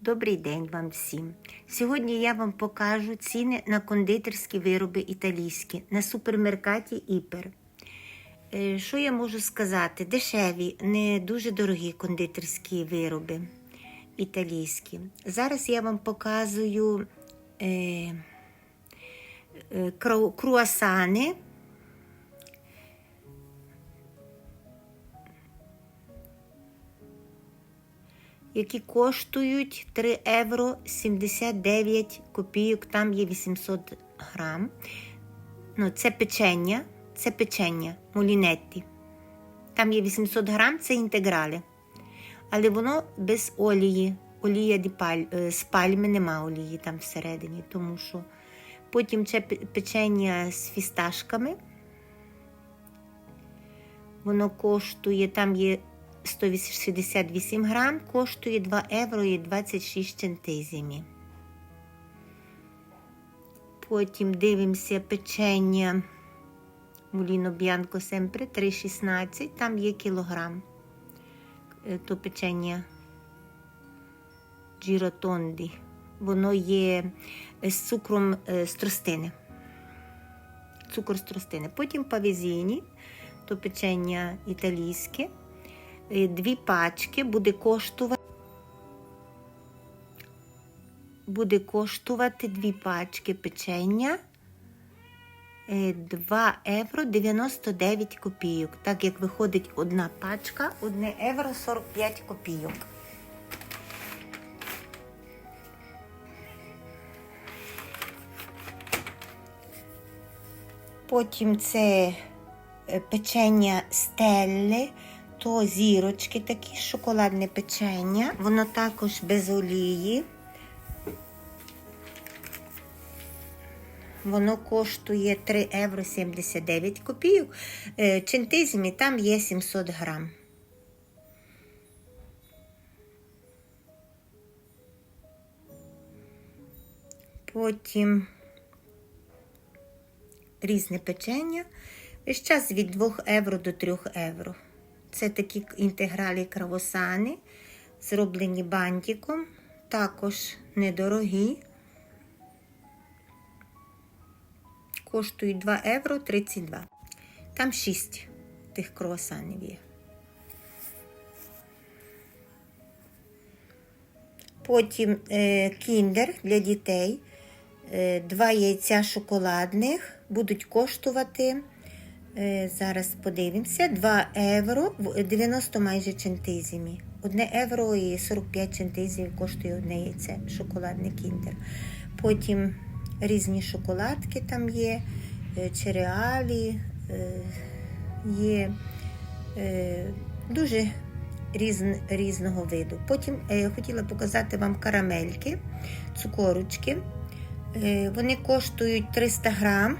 Добрий день вам всім. Сьогодні я вам покажу ціни на кондитерські вироби італійські на супермеркаті Іпер. Е, Що я можу сказати? Дешеві, не дуже дорогі кондитерські вироби італійські. Зараз я вам показую е, е, круасани. Які коштують 3 євро 79 копійок, там є 800 грам. Ну, це печення, це печення мулінетті. Там є 800 грам, це інтеграли. Але воно без олії. Олія е, з пальми нема олії там всередині, тому що потім це печення з фісташками. Воно коштує, там є 168 грам, коштує 2 євро і 26 центизмів. Потім дивимося печення Муліно Б'янко Семпре 3,16, там є кілограм. Е, То печення Джіротонді. Воно є з цукром е, з тростини. Цукор з тростини. Потім павезіні, то печення італійське. Е, Дві пачки буде коштувати. Буде коштувати дві пачки печення е, 2 євро 99 копійок. Так як виходить одна пачка, 1 євро 45 копійок. Потім це е, печення стелли, то зірочки такі, шоколадне печення. Воно також без олії. Воно коштує 3 євро 79 копійок. Е, Центизмі там є 700 грам. Потім різне печення. Весь час від 2 євро до 3 євро. Це такі інтегралі кравосани, зроблені бантиком, також недорогі. Коштують 2 євро 32. Там 6 тих круасанів є. Потім е, кіндер для дітей. Е, два яйця шоколадних будуть коштувати. Е, Зараз подивимося. 2 євро, в- 90 майже центизмів. 1 євро і 45 центизмів коштує одне яйце, шоколадний кіндер. Потім різні шоколадки там є, е, череалі е, є. Дуже різн, різного виду. Потім хотіла показати вам карамельки, цукорочки. Вони коштують 300 грам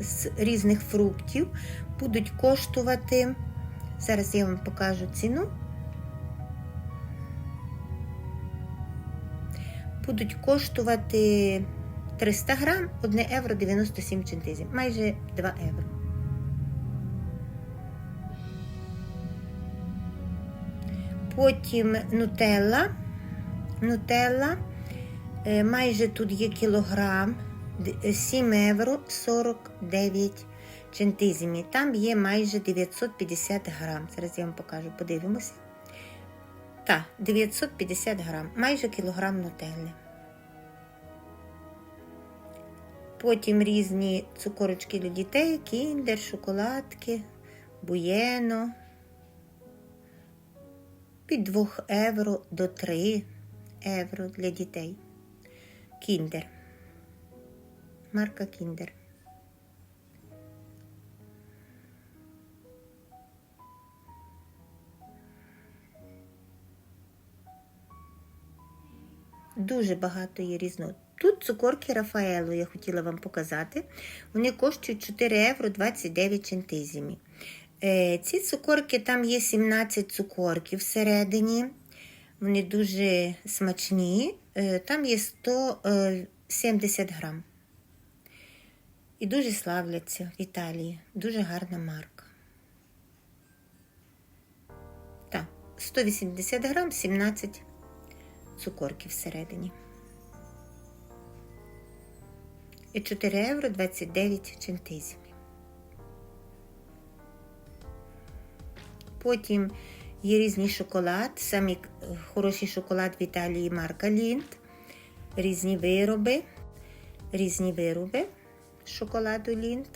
з різних фруктів. Будуть коштувати. Зараз я вам покажу ціну. Будуть коштувати 300 грам 1 євро 97 центизмів, майже 2 євро. Потім нутелла. Нутелла. Е, Майже тут є кілограм, 7 євро 49 центизмів. Там є майже 950 грам. Зараз я вам покажу, подивимося. Так, 950 грам, майже кілограм нутелли. Потім різні цукорочки для дітей, кіндер, шоколадки, буєно. Від 2 євро до 3 євро для дітей. Кіндер. Марка Кіндер. Дуже багато є різного. Тут цукорки Рафаело я хотіла вам показати. Вони коштують 4 євро 29 центизмів. Е, ці цукорки, там є 17 цукорків всередині. Вони дуже смачні. Е, там є 170 грам. І дуже славляться в Італії. Дуже гарна марка. Так, 180 грам, 17 цукорки всередині. І 4 євро 29 центизмів. Потім є різний шоколад, самі хороший шоколад в Італії марка Лінт, різні вироби, різні вироби шоколаду Лінт.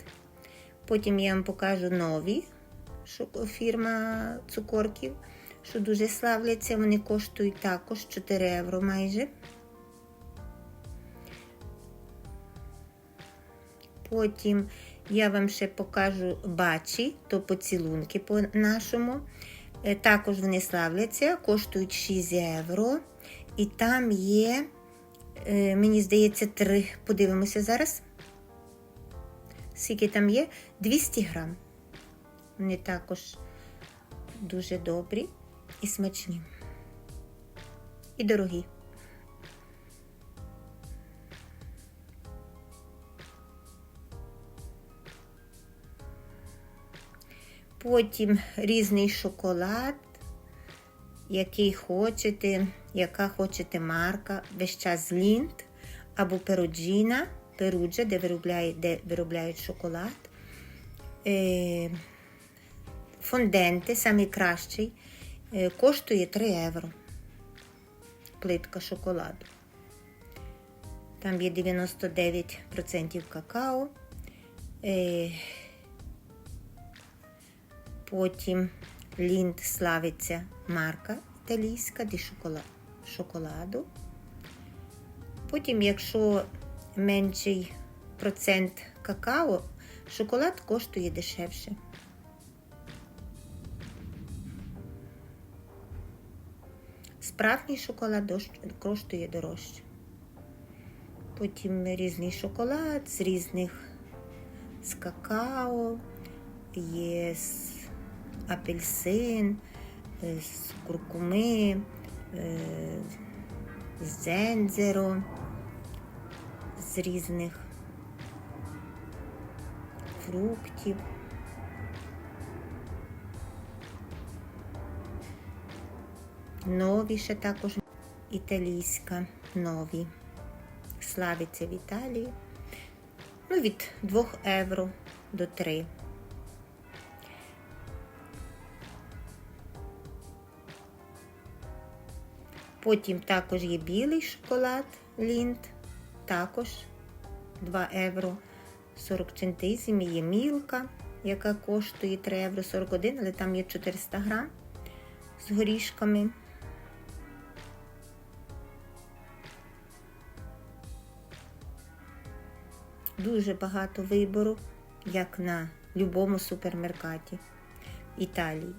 Потім я вам покажу нові фірма цукорків, що дуже славляться. Вони коштують також 4 євро майже. Потім я вам ще покажу бачі, то поцілунки по-нашому. Е, Також вони славляться, коштують 6 євро. І там є, е, мені здається, три. Подивимося зараз. Скільки там є? 200 грам. Вони також дуже добрі і смачні. І дорогі. Потім різний шоколад, який хочете, яка хочете марка, весь час Лінт або Перуджіна, Перуджа, де виробляють, де виробляють шоколад. Е, фонденти, самий кращий, е, коштує 3 євро. Плитка шоколаду. Там є 99% какао. Е, Потім Лінд славиться марка італійська шокола- шоколаду. Потім, якщо менший процент какао, шоколад коштує дешевше. Справжній шоколад коштує дорожче. Потім різний шоколад з різних з какао, є з апельсин, е, з куркуми, е, з дзензеро, з різних фруктів. Нові ще також італійська, нові. Славиться в Італії. Ну, від 2 євро до 3. Потім також є білий шоколад Лінд, також 2 євро 40 центизмів. Є мілка, яка коштує 3 євро 41, але там є 400 грам з горішками. Дуже багато вибору, як на будь-якому супермеркаті Італії.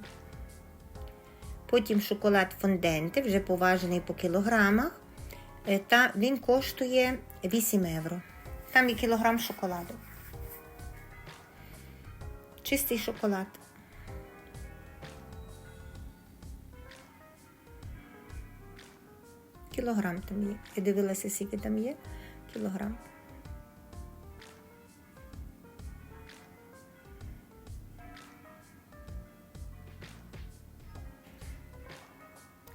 Потім шоколад фонденте, вже поважений по кілограмах. Е, Та він коштує 8 євро. Там є кілограм шоколаду. Чистий шоколад. Кілограм там є. Я дивилася, скільки там є. Кілограм.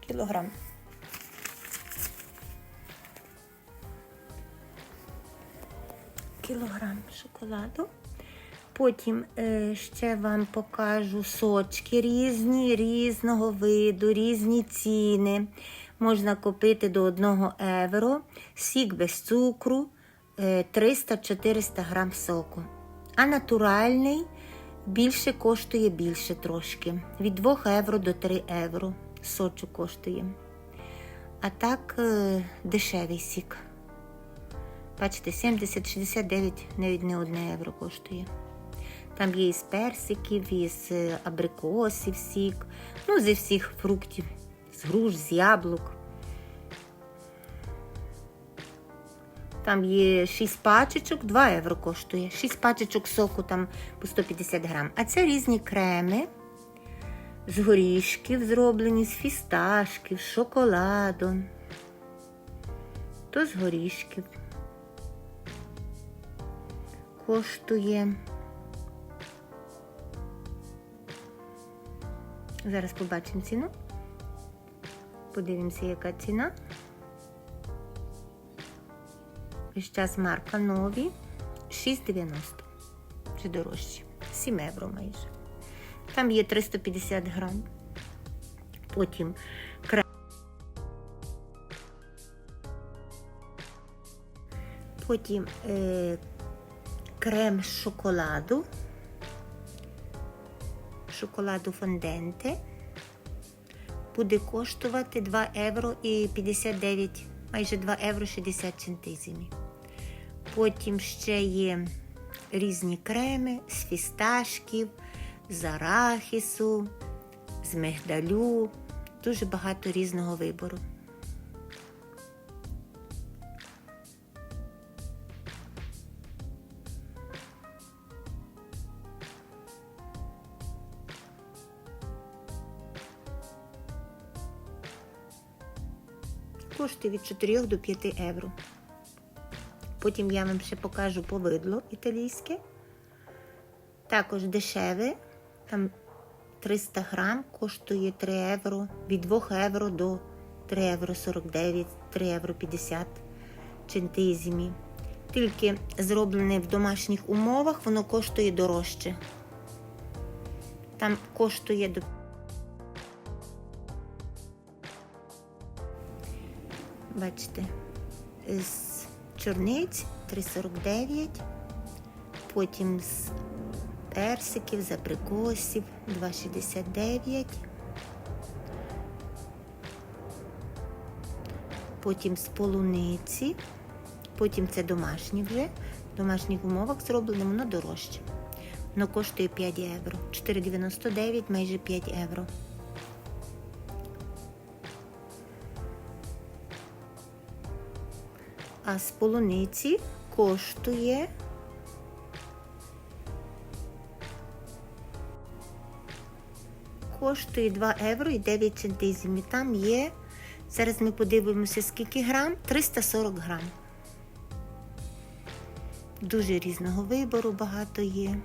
Кілограм. Кілограм шоколаду. Потім е, ще вам покажу сочки різні, різного виду, різні ціни. Можна купити до 1 євро, сік без цукру, е, 300-400 грам соку. А натуральний більше коштує більше трошки. Від 2 євро до 3 євро сочу коштує. А так е, дешевий сік. Бачите, 70-69 навіть не 1 євро коштує. Там є із персиків, із е, абрикосів сік, ну, зі всіх фруктів, з груш, з яблук. Там є 6 пачечок, 2 євро коштує. 6 пачечок соку там по 150 грам. А це різні креми з горішків зроблені, з фісташків, з шоколаду. То з горішків. Коштує. Зараз побачимо ціну. Подивимося, яка ціна. весь час марка нові 6,90. Чи дорожче. 7 євро майже. Там є 350 грам. Потім крем. Потім е, крем з шоколаду. Шоколаду фонденте. Буде коштувати 2 євро і 59, майже 2 євро 60 центизмів. Потім ще є різні креми з фісташків, з арахісу, з мигдалю. Дуже багато різного вибору. Коштує від 4 до 5 євро. Потім я вам ще покажу повидло італійське. Також дешеве. Там 300 грам коштує 3 євро, від 2 євро до 3 євро 49, 3 євро 50 центизмів. Тільки зроблене в домашніх умовах, воно коштує дорожче. Там коштує до Бачите, з чорниць 3,49, потім з персиків, з абрикосів 2,69, потім з полуниці, потім це домашні вже, в домашніх умовах зроблене, воно дорожче. Воно коштує 5 євро, 4,99, майже 5 євро. А з полуниці коштує коштує 2 євро і 9 центизмів. Там є, зараз ми подивимося, скільки грам, 340 грам. Дуже різного вибору багато є.